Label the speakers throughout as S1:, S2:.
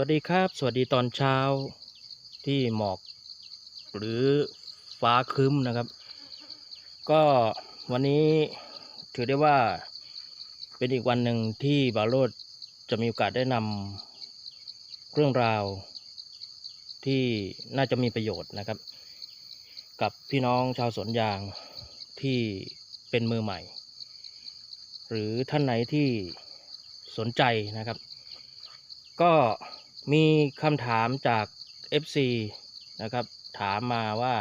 S1: วัสดีครับ สวัสดีตอนเช้าที่หมอก หรือฟ้าคึ้มนะครับ ก็วันนี้ถือได้ว่าเป็นอีกวันหนึ่งที่บาโรดจะมีโอกาสได้นำเรื่องราวที่น่าจะมีประโยชน์นะครับ กับพี่น้องชาวสวนยางที่เป็นมือใหม่ หรือท่านไหนที่สนใจนะครับ ก็ มีคำถามจาก FC นะครับ ถามมาว่า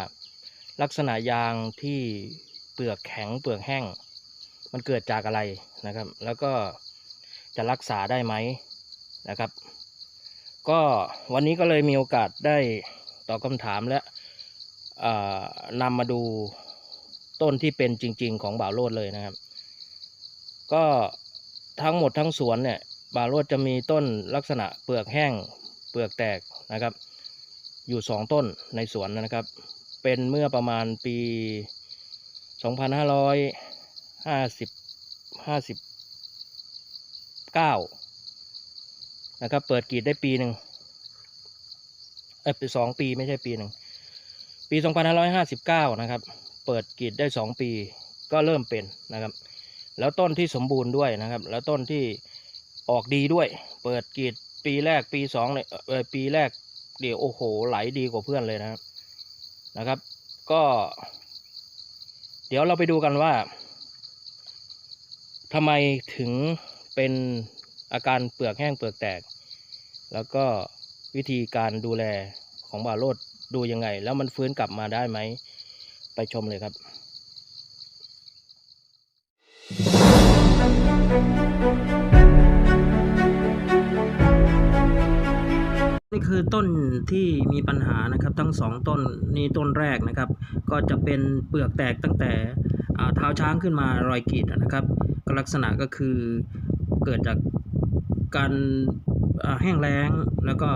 S1: ลักษณะยางที่เปลือกแข็งเปลือกแห้ง มันเกิดจากอะไรนะครับ แล้วก็จะรักษาได้ไหมนะครับ ก็วันนี้ก็เลยมีโอกาสได้ตอบคำถามและนำมาดูต้นที่เป็นจริง ๆ ของบ่าวโลดเลยนะครับ ก็ทั้งหมดทั้งสวนเนี่ย บาโรดจะมีต้นลักษณะเปลือกแห้ง เปลือกแตกนะครับ อยู่สองต้นในสวนนะครับ เป็นเมื่อประมาณปี 2550 59นะครับ เปิดกรีดได้ปีหนึ่งเออสองปีไม่ใช่ปีหนึ่งปี 2559 นะครับ เปิดกรีดได้สองปีก็เริ่มเป็นนะครับ แล้วต้นที่สมบูรณ์ด้วยนะครับ แล้วต้นที่ ออกดีด้วย เปิดกรีดปีแรกปีสองเนี่ยเออปีแรกเดี๋ยวโอ้โหไหลดีกว่าเพื่อนเลยนะครับนะครับ ก็ เดี๋ยวเราไปดูกันว่าทำไมถึงเป็นอาการเปลือกแห้งเปลือกแตก แล้วก็วิธีการดูแลของบาโรดดูยังไง แล้วมันฟื้นกลับมาได้ไหม ไปชมเลยครับ คือต้นที่มีปัญหานะครับทั้งสองต้นนี่ต้นแรกนะครับ ก็จะเป็นเปลือกแตกตั้งแต่เท้าช้างขึ้นมารอยกีดนะครับลักษณะก็คือเกิดจากการแห้งแล้งแล้วก็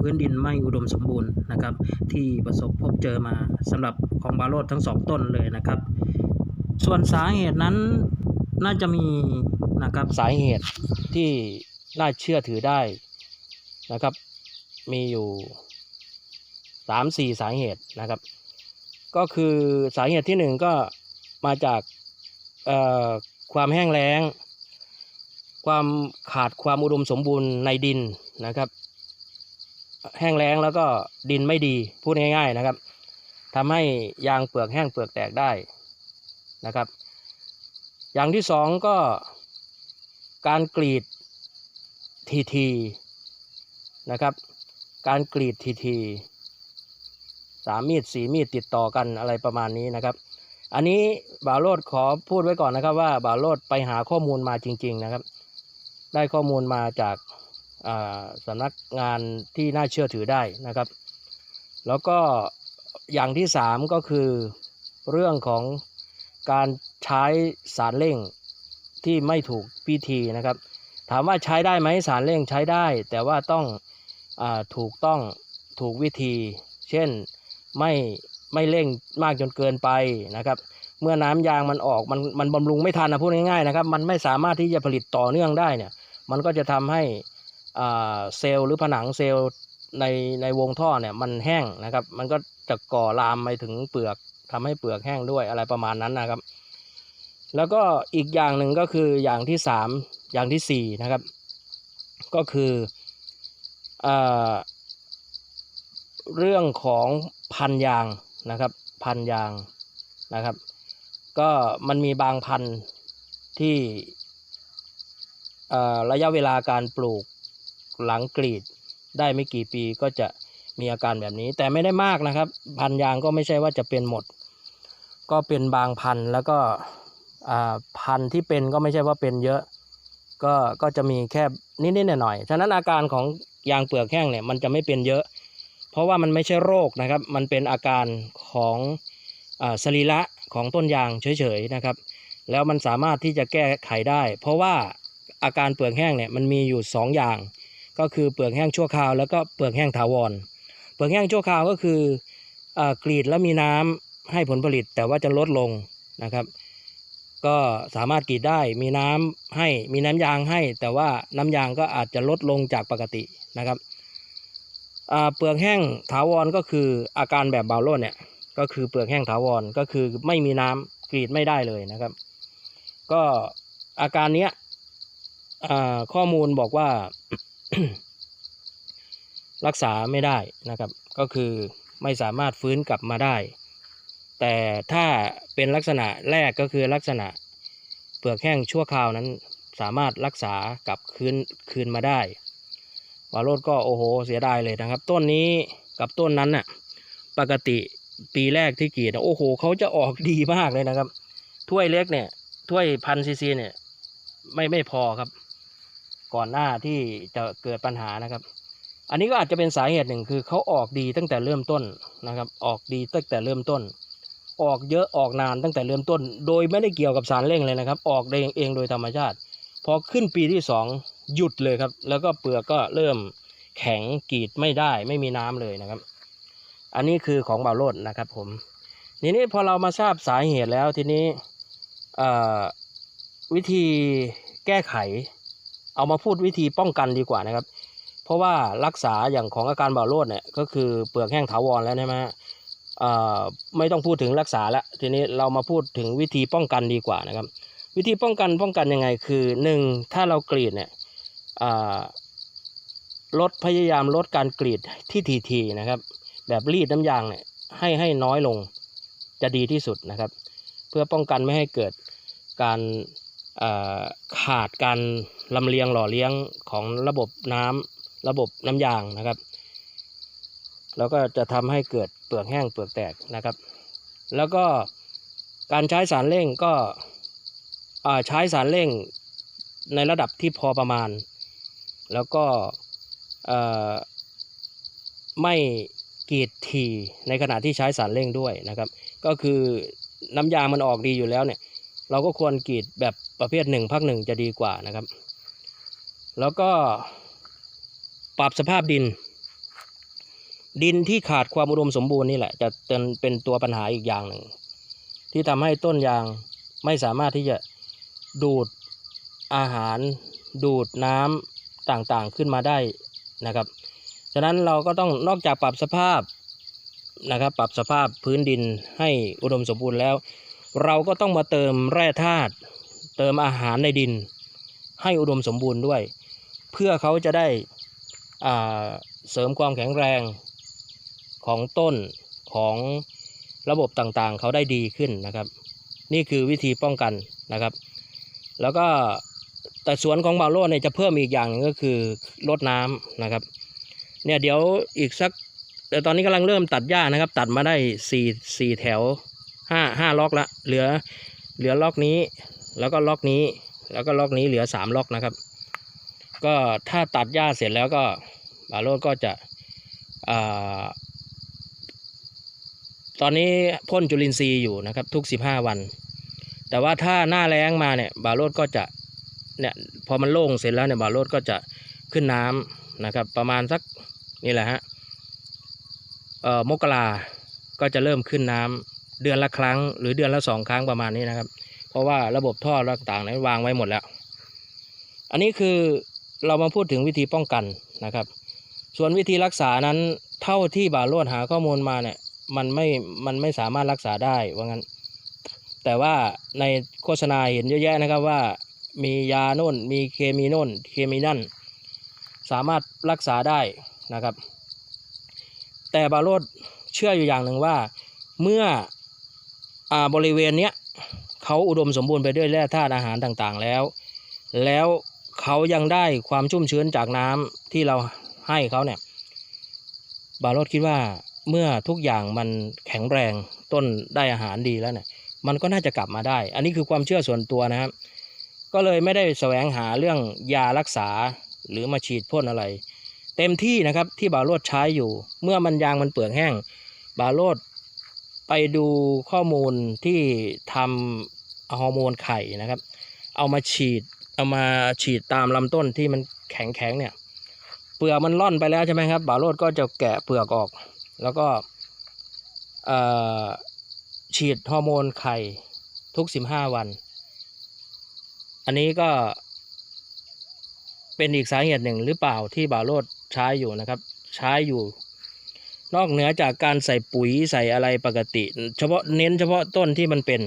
S1: พื้นดินไม่อุดมสมบูรณ์นะครับ ที่ประสบพบเจอมาสำหรับของบาโรดทั้งสองต้นเลยนะครับ ส่วนสาเหตุนั้นน่าจะมีนะครับสาเหตุที่น่าเชื่อถือได้ นะครับ มีอยู่สามสี่สาเหตุนะครับ ก็คือสาเหตุที่หนึ่งก็มาจากความแห้งแล้ง ความขาดความอุดมสมบูรณ์ในดินนะครับ แห้งแล้งแล้วก็ดินไม่ดีพูดง่าย ๆนะครับทำให้ยางเปลือกแห้งเปลือกแตกได้นะครับ อย่างที่สองก็การกรีดทีที นะครับ การกรีดทีทีสามมีดสี่มีดติดต่อกันอะไรประมาณนี้นะครับ อันนี้บาโลดขอพูดไว้ก่อนนะครับ ว่าบาโลดไปหาข้อมูลมาจริง ๆนะครับ ได้ข้อมูลมาจากอ่าสำนักงานที่น่าเชื่อถือได้นะครับ แล้วก็อย่างที่สามก็คือเรื่องของการใช้สารเร่งที่ไม่ถูกพิธีนะครับ ถามว่าใช้ได้ไหมสารเร่งใช้ได้ แต่ว่าต้อง ถูกต้องถูกวิธี เช่นไม่ไม่เร่งมากจนเกินไปนะครับ เมื่อน้ำยางมันออกมันมันบำรุงไม่ทันนะพูดง่ายๆนะครับ มันไม่สามารถที่จะผลิตต่อเนื่องได้เนี่ย มันก็จะทำให้เซลล์หรือผนังเซลล์ในในวงท่อเนี่ยมันแห้งนะครับ มันก็จะก่อลามไปถึงเปลือกทำให้เปลือกแห้งด้วยอะไรประมาณนั้นนะครับ แล้วก็อีกอย่างหนึ่งก็คืออย่างที่สามอย่างที่สี่นะครับ ก็คือ เรื่องของพันยางนะครับ พันยางนะครับ ก็มันมีบางพันที่ระยะเวลาการปลูกหลังกรีดได้ไม่กี่ปีก็จะมีอาการแบบนี้ แต่ไม่ได้มากนะครับ พันยางก็ไม่ใช่ว่าจะเป็นหมด ก็เป็นบางพันแล้วก็พันที่เป็นก็ไม่ใช่ว่าเป็นเยอะ ก็ก็จะมีแค่นิดๆหน่อยๆฉะนั้นอาการของ ยางเปลือกแห้งเนี่ยมันจะไม่เป็นเยอะ เพราะว่ามันไม่ใช่โรคนะครับ มันเป็นอาการของอสรีระของต้นยางเฉยๆนะครับ แล้วมันสามารถที่จะแก้ไขได้ เพราะว่าอาการเปลือกแห้งเนี่ยมันมีอยู่สองอย่าง ก็คือเปลือกแห้งชั่วคราวแล้วก็เปลือกแห้งถาวร เปลือกแห้งชั่วคราวก็คืออกรีดแล้วมีน้ำให้ผลผลิตแต่ว่าจะลดลงนะครับ ก็สามารถกรีดได้มีน้ำให้มีน้ำยางให้ แต่ว่าน้ำยางก็อาจจะลดลงจากปกตินะครับเปลือกแห้งถาวรก็คืออาการแบบบาวโลดเนี่ยก็คือเปลือกแห้งถาวรก็คือไม่มีน้ำกรีดไม่ได้เลยนะครับ ก็อาการเนี้ยข้อมูลบอกว่า รักษาไม่ได้นะครับ ก็คือไม่สามารถฟื้นกลับมาได้ แต่ถ้าเป็นลักษณะแรกก็คือลักษณะเปลือกแห้งชั่วคราวนั้นสามารถรักษากลับคืนคืนมาได้วาโรดก็โอ้โหเสียดายเลยนะครับ ต้นนี้กับต้นนั้นน่ะปกติปีแรกที่กรีดโอ้โหเขาจะออกดีมากเลยนะครับ ถ้วยเล็กเนี่ยถ้วยพันซีซีเนี่ยไม่ไม่พอครับ ก่อนหน้าที่จะเกิดปัญหานะครับ อันนี้ก็อาจจะเป็นสาเหตุหนึ่งคือเขาออกดีตั้งแต่เริ่มต้นนะครับ ออกดีตั้งแต่เริ่มต้น ออกเยอะออกนานตั้งแต่เริ่มต้น โดยไม่ได้เกี่ยวกับสารเร่งเลยนะครับ ออกเองเองโดยธรรมชาติ พอขึ้นปีที่สองหยุดเลยครับ แล้วก็เปลือกก็เริ่มแข็งกรีดไม่ได้ไม่มีน้ำเลยนะครับ อันนี้คือของบาวโรดนะครับผมทีนี้พอเรามาทราบสาเหตุแล้วทีนี้วิธีแก้ไข เอามาพูดวิธีป้องกันดีกว่านะครับ เพราะว่ารักษาอย่างของอาการบาวโรดเนี่ยก็คือเปลือกแห้งถาวรแล้วใช่ไหมฮะ ไม่ต้องพูดถึงรักษาแล้วทีนี้เรามาพูดถึงวิธีป้องกันดีกว่านะครับ วิธีป้องกันป้องกันยังไงคือหนึ่งถ้าเรากรีดเนี่ยลดพยายามลดการกรีดที่ทีๆนะครับ แบบรีดน้ำยางเนี่ยให้ให้น้อยลงจะดีที่สุดนะครับ เพื่อป้องกันไม่ให้เกิดการขาดการลำเลียงหล่อเลี้ยงของระบบน้ำระบบน้ำยางนะครับ แล้วก็จะทำให้เกิด ปลือกแห้งเปลือกแตกนะครับ แล้วก็การใช้สารเร่งก็ใช้สารเร่งในระดับที่พอประมาณ แล้วก็ไม่กีดทีในขณะที่ใช้สารเร่งด้วยนะครับ ก็คือน้ำยางมันออกดีอยู่แล้วเนี่ย เราก็ควรกีดแบบประเภทหนึ่งพักหนึ่งจะดีกว่านะครับ แล้วก็ปรับสภาพดิน ดินที่ขาดความอุดมสมบูรณ์นี่แหละ จะเป็นเป็นตัวปัญหาอีกอย่างหนึ่ง ที่ทำให้ต้นยางไม่สามารถที่จะดูดอาหารดูดน้ำต่างๆขึ้นมาได้นะครับ ฉะนั้นเราก็ต้องนอกจากปรับสภาพนะครับ ปรับสภาพพื้นดินให้อุดมสมบูรณ์แล้ว เราก็ต้องมาเติมแร่ธาตุเติมอาหารในดิน ให้อุดมสมบูรณ์ด้วย เพื่อเขาจะได้เสริมความแข็งแรง ของต้นของระบบต่างๆ เขาได้ดีขึ้นนะครับ นี่คือวิธีป้องกันนะครับ แล้วก็แต่สวนของบาโลเนี่ยจะเพิ่มอีกอย่างนึงก็คือลดน้ำนะครับ เนี่ยเดี๋ยวอีกสักแต่ตอนนี้กำลังเริ่มตัดหญ้านะครับ ตัดมาได้สี่สี่แถวห้าห้าล็อกละเหลือเหลือล็อกนี้ แล้วก็ล็อกนี้ แล้วก็ล็อกนี้เหลือสามล็อกนะครับ ก็ถ้าตัดหญ้าเสร็จแล้วก็บาโรดก็จะอ่า ตอนนี้พ่นจุลินทรีย์อยู่นะครับ ทุกสิบห้าวัน แต่ว่าถ้าหน้าแล้งมาเนี่ยบาโรดก็จะเนี่ยพอมันโล่งเสร็จแล้วเนี่ยบาโรดก็จะขึ้นน้ำนะครับ ประมาณสักนี่แหละฮะเอ่อมกราก็จะเริ่มขึ้นน้ำเดือนละครั้ง หรือเดือนละสองครั้งประมาณนี้นะครับ เพราะว่าระบบท่อต่างๆนั้นวางไว้หมดแล้ว อันนี้คือเรามาพูดถึงวิธีป้องกันนะครับ ส่วนวิธีรักษานั้นเท่าที่บาโรดหาข้อมูลมาเนี่ย มันไม่มันไม่สามารถรักษาได้ว่างั้น แต่ว่าในโฆษณาเห็นเยอะแยะนะครับว่ามียาโน่นมีเคมีโน่นเคมีนั่น สามารถรักษาได้นะครับ แต่บาโรดเชื่ออยู่อย่างหนึ่งว่าเมื่ออาบริเวณเนี้ยเขาอุดมสมบูรณ์ไปด้วยแร่ธาตุอาหารต่างๆแล้ว แล้วเขายังได้ความชุ่มชื้นจากน้ำที่เราให้เขาเนี่ย บาโรดคิดว่า เมื่อทุกอย่างมันแข็งแรงต้นได้อาหารดีแล้วเนี่ยมันก็น่าจะกลับมาได้ อันนี้คือความเชื่อส่วนตัวนะครับ ก็เลยไม่ได้แสวงหาเรื่องยารักษาหรือมาฉีดพ่นอะไร เต็มที่นะครับที่บาโรดใช้อยู่ เมื่อมันยางมันเปลือกแห้ง บาโรดไปดูข้อมูลที่ทำฮอร์โมนไข่นะครับ เอามาฉีดเอามาฉีดตามลำต้นที่มันแข็งแข็งเนี่ย เปลือกมันร่อนไปแล้วใช่ไหมครับ บาโรดก็จะแกะเปลือกออก แล้วก็ฉีดฮอร์โมนไข่ทุก 15 วัน อันนี้ก็เป็นอีกสาเหตุหนึ่งหรือเปล่าที่บาโรดใช้อยู่นะครับ ใช้อยู่ นอกเหนือจากการใส่ปุ๋ยใส่อะไรปกติ เฉพาะเน้นเฉพาะต้นที่มันเป็น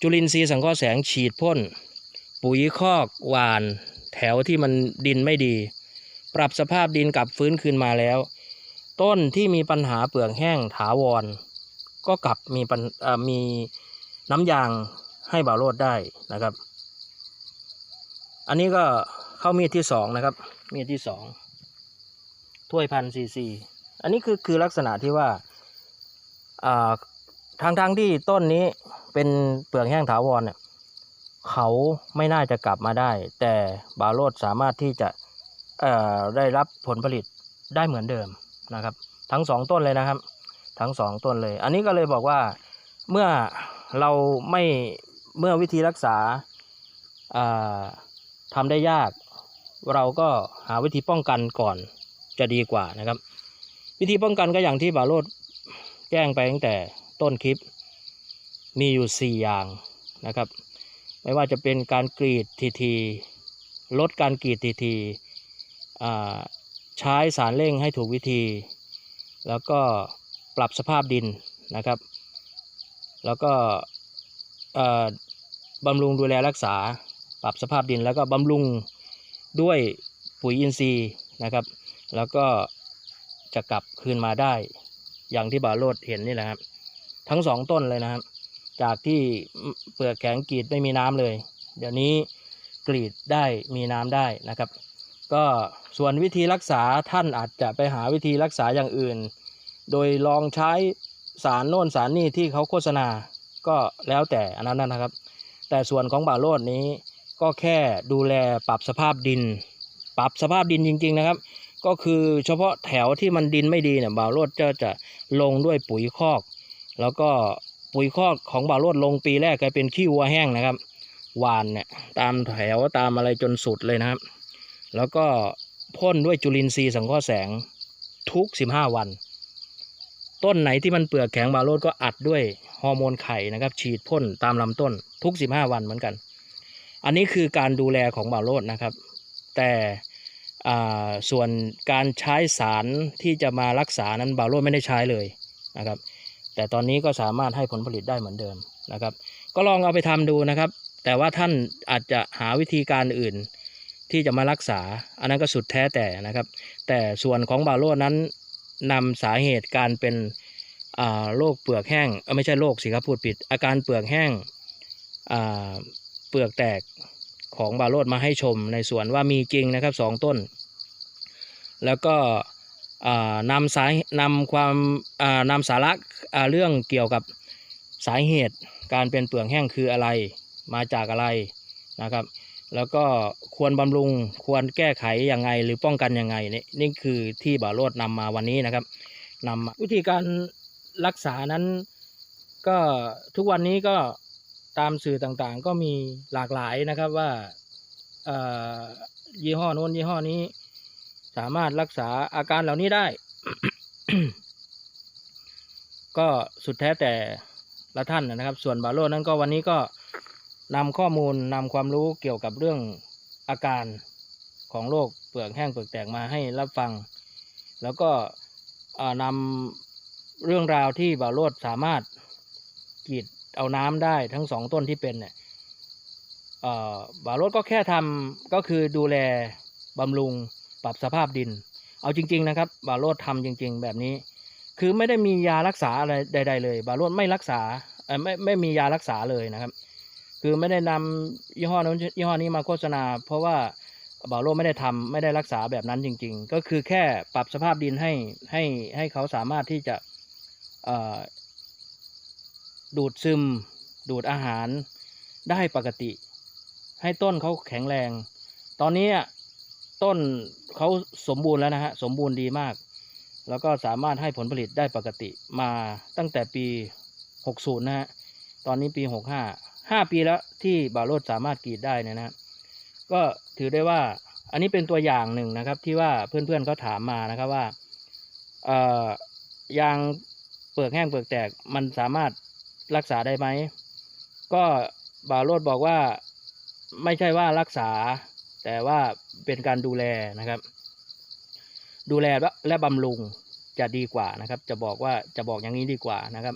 S1: จุลินทรีย์สังเคราะห์แสงฉีดพ่น ปุ๋ยคอกหวาน แถวที่มันดินไม่ดี ปรับสภาพดินกลับฟื้นคืนมาแล้ว ต้นที่มีปัญหาเปลือกแห้งถาวร ก็กลับมีปัญมีน้ำยางให้บ่าวโรดได้นะครับ อันนี้ก็เข้ามีดที่สองนะครับ มีดที่สองถ้วยพันซีซีอันนี้คือคือลักษณะที่ว่าทางทางที่ต้นนี้เป็นเปลือกแห้งถาวรเนี่ยเขาไม่น่าจะกลับมาได้ แต่บาโรดสามารถที่จะได้รับผลผลิตได้เหมือนเดิม นะครับ ทั้งสองต้นเลยนะครับ ทั้งสองต้นเลย อันนี้ก็เลยบอกว่าเมื่อเราไม่เมื่อวิธีรักษาอ่าทำได้ยาก เราก็หาวิธีป้องกันก่อนจะดีกว่านะครับ วิธีป้องกันก็อย่างที่บาโรดแจ้งไปตั้งแต่ต้นคลิปมีอยู่ 4 อย่างนะครับ ไม่ว่าจะเป็นการกรีดทีทีลดการกรีดทีทีอ่า ใช้สารเร่งให้ถูกวิธี แล้วก็ปรับสภาพดินนะครับ แล้วก็บำรุงดูแลรักษา ปรับสภาพดินแล้วก็บำรุงด้วยปุ๋ยอินทรีย์นะครับ แล้วก็จะกลับคืนมาได้ อย่างที่บาโรดเห็นนี่แหละครับ ทั้งสองต้นเลยนะครับ จากที่เปลือกแข็งกรีดไม่มีน้ำเลย เดี๋ยวนี้กรีดได้มีน้ำได้นะครับ ก็ส่วนวิธีรักษาท่านอาจจะไปหาวิธีรักษาอย่างอื่น โดยลองใช้สารโน่นสารนี่ที่เขาโฆษณา ก็แล้วแต่อันนั้นนะครับ แต่ส่วนของบ่าโรดนี้ก็แค่ดูแลปรับสภาพดิน ปรับสภาพดินจริง ๆนะครับ ก็คือเฉพาะแถวที่มันดินไม่ดีเนี่ยบ่าโรดจะจะลงด้วยปุ๋ยคอก แล้วก็ปุ๋ยคอกของบ่าโรดลงปีแรกกลายเป็นขี้วัวแห้งนะครับหวานเนี่ยตามแถวตามอะไรจนสุดเลยนะครับ แล้วก็พ่นด้วยจุลินทรีย์สังเคราะห์แสงทุก 15 วัน ต้นไหนที่มันเปลือกแข็งบาโรดก็อัดด้วยฮอร์โมนไข่นะครับ ฉีดพ่นตามลำต้นทุก 15 วันเหมือนกัน อันนี้คือการดูแลของบาโรดนะครับ แต่ส่วนการใช้สารที่จะมารักษานั้นบาโรดไม่ได้ใช้เลยนะครับ แต่ตอนนี้ก็สามารถให้ผลผลิตได้เหมือนเดิมนะครับ ก็ลองเอาไปทำดูนะครับ แต่ว่าท่านอาจจะหาวิธีการอื่น ที่จะมารักษา อันนั้นก็สุดแท้แต่นะครับ แต่ส่วนของบาโรดนั้นนำสาเหตุการเป็นโรคเปลือกแห้งไม่ใช่โรคสิครับพูดผิด อาการเปลือกแห้งเปลือกแตกของบาโรดมาให้ชมในสวนว่ามีจริงนะครับสองต้น แล้วก็นำสายนำความนำสาระเรื่องเกี่ยวกับสาเหตุการเป็นเปลือกแห้งคืออะไรมาจากอะไรนะครับ แล้วก็ควรบำรุงควรแก้ไขยังไง หรือป้องกันยังไงนี่นี่คือที่บ่าวโรดนำมาวันนี้นะครับนำวิธีการรักษานั้น ก็ทุกวันนี้ก็ตามสื่อต่างๆ ก็มีหลากหลายนะครับว่าอ่อยี่ห้อโน้นยี่ห้อนี้ สามารถรักษาอาการเหล่านี้ได้ ก็สุดแท้แต่ละท่านนะครับ ส่วนบาโลนั้นก็วันนี้ก็ นำข้อมูลนำความรู้เกี่ยวกับเรื่องอาการของโรคเปลือกแห้งเปลือกแตกมาให้รับฟัง แล้วก็นำเรื่องราวที่บาโรดสามารถกรีดเอาน้ำได้ทั้งสองต้นที่เป็นเนี่ยเอ่อบาโรดก็แค่ทำก็คือดูแลบำรุงปรับสภาพดิน เอาจริง ๆ นะครับบาโรดทำจริง ๆ แบบนี้ คือไม่ได้มียารักษาอะไรใด ๆ เลยบาโรดไม่รักษาไม่ไม่มียารักษาเลยนะครับ คือไม่ได้นำยี่ห้อนู้นยี่ห้อนี้มาโฆษณา เพราะว่าบาโรดไม่ได้ทำไม่ได้รักษาแบบนั้นจริง ๆ ก็คือแค่ปรับสภาพดินให้ให้ให้เขาสามารถที่จะดูดซึม ดูดอาหารได้ปกติ ให้ต้นเขาแข็งแรง ตอนนี้ต้นเขาสมบูรณ์แล้วนะฮะสมบูรณ์ดีมาก แล้วก็สามารถให้ผลผลิตได้ปกติมาตั้งแต่ปี 60 นะฮะตอนนี้ปี 65 5ปีแล้วที่บาโรดสามารถกรีดได้นยนะก็ถือได้ว่าอันนี้เป็นตัวอย่างหนึ่งนะครับ ที่ว่าเพื่อนๆเขาถามมานะครับว่าเอ่อยางเปลือกแห้งเปลือกแตกมันสามารถรักษาได้ไหมก็บาโรดบอกว่าไม่ใช่ว่ารักษา แต่ว่าเป็นการดูแลนะครับ ดูแลและบำรุงจะดีกว่านะครับ จะบอกว่าจะบอกอย่างนี้ดีกว่านะครับ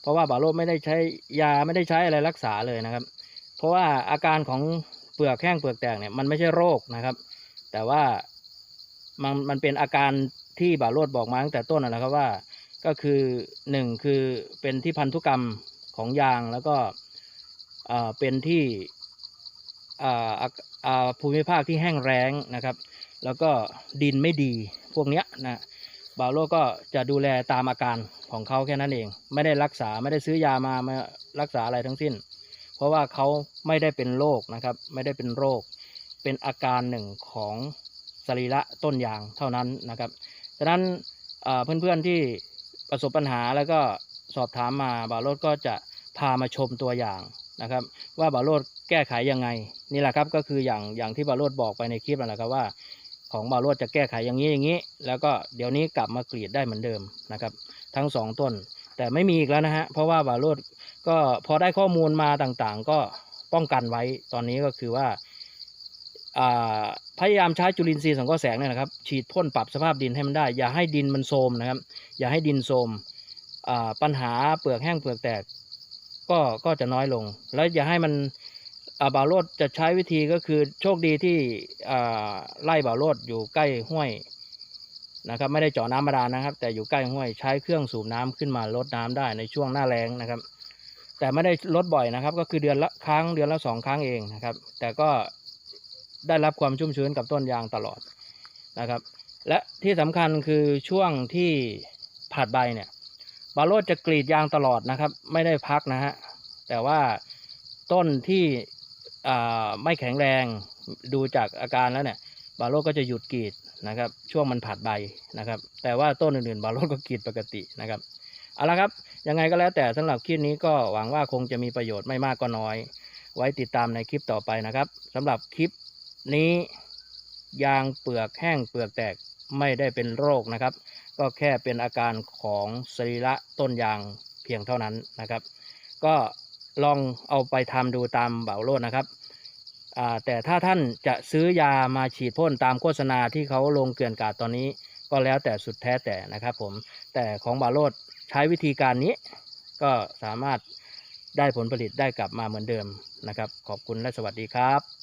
S1: เพราะว่าบาโรดไม่ได้ใช้ยาไม่ได้ใช้อะไรรักษาเลยนะครับ เพราะว่าอาการของเปลือกแห้งเปลือกแตกเนี่ยมันไม่ใช่โรคนะครับ แต่ว่ามันมันเป็นอาการที่บาโรดบอกมาตั้งแต่ต้นนะครับว่าก็คือหนึ่งคือเป็นที่พันธุกรรมของยางแล้วก็เอ่อเป็นที่อ่าอ่อภูมิภาคที่แห้งแล้งนะครับ แล้วก็ดินไม่ดีพวกเนี้ยนะบาโลก็จะดูแลตามอาการ ของเขาแค่นั้นเอง ไม่ได้รักษาไม่ได้ซื้อยามามารักษาอะไรทั้งสิ้น เพราะว่าเขาไม่ได้เป็นโรคนะครับ ไม่ได้เป็นโรค เป็นอาการหนึ่งของสรีระต้นยางเท่านั้นนะครับฉะนั้นเพื่อนๆที่ประสบปัญหาแล้วก็สอบถามมาบาโรดก็จะพามาชมตัวอย่างนะครับ ว่าบาโรดแก้ไขยังไงนี่แหละครับก็คืออย่างอย่างที่บาโรดบอกไปในคลิปนั่นแหละครับว่า ของบาโรดจะแก้ไขอย่างนี้อย่างนี้ แล้วก็เดี๋ยวนี้กลับมากรีดได้เหมือนเดิมนะครับ ทั้งสองต้น แต่ไม่มีอีกแล้วนะฮะเพราะว่าบาโรดก็พอได้ข้อมูลมาต่างๆ ก็ป้องกันไว้ตอนนี้ก็คือว่าพยายามใช้จุลินทรีย์สังเคราะห์แสงเนี่ยนะครับ ฉีดพ่นปรับสภาพดินให้มันได้ อย่าให้ดินมันโทมนะครับ อย่าให้ดินโทมปัญหาเปลือกแห้งเปลือกแตกก็ก็จะน้อยลง แล้วอย่าให้มันอ่าบาโรดจะใช้วิธีก็คือโชคดีที่ไล่บาโรดอยู่ใกล้ห้วย นะครับ ไม่ได้เจาะน้ำบาดาลนะครับ แต่อยู่ใกล้ห้วยใช้เครื่องสูบน้ำขึ้นมาลดน้ำได้ในช่วงหน้าแล้งนะครับ แต่ไม่ได้ลดบ่อยนะครับ ก็คือเดือนละครั้งเดือนละสองครั้งเองนะครับ แต่ก็ได้รับความชุ่มชื้นกับต้นยางตลอดนะครับ และที่สำคัญคือช่วงที่ผัดใบเนี่ยบาโรดจะกรีดยางตลอดนะครับ ไม่ได้พักนะฮะแต่ว่าต้นที่ไม่แข็งแรงดูจากอาการแล้วเนี่ยบาโรดก็จะหยุดกรีด นะครับ ช่วงมันผัดใบนะครับ แต่ว่าต้นอื่นๆบาโรดก็กรีดปกตินะครับเอาละครับ ยังไงก็แล้วแต่สำหรับคลิปนี้ก็หวังว่าคงจะมีประโยชน์ไม่มากก็น้อย ไว้ติดตามในคลิปต่อไปนะครับสำหรับคลิปนี้ยางเปลือกแห้งเปลือกแตกไม่ได้เป็นโรคนะครับ ก็แค่เป็นอาการของสรีระต้นยางเพียงเท่านั้นนะครับ ก็ลองเอาไปทำดูตามเบาโลดนะครับ แต่ถ้าท่านจะซื้อยามาฉีดพ่นตามโฆษณาที่เขาลงเกลื่อนกาดตอนนี้ก็แล้วแต่สุดแท้แต่นะครับผมแต่ของบาโรดใช้วิธีการนี้ ก็สามารถได้ผลผลิตได้กลับมาเหมือนเดิมนะครับ ขอบคุณและสวัสดีครับ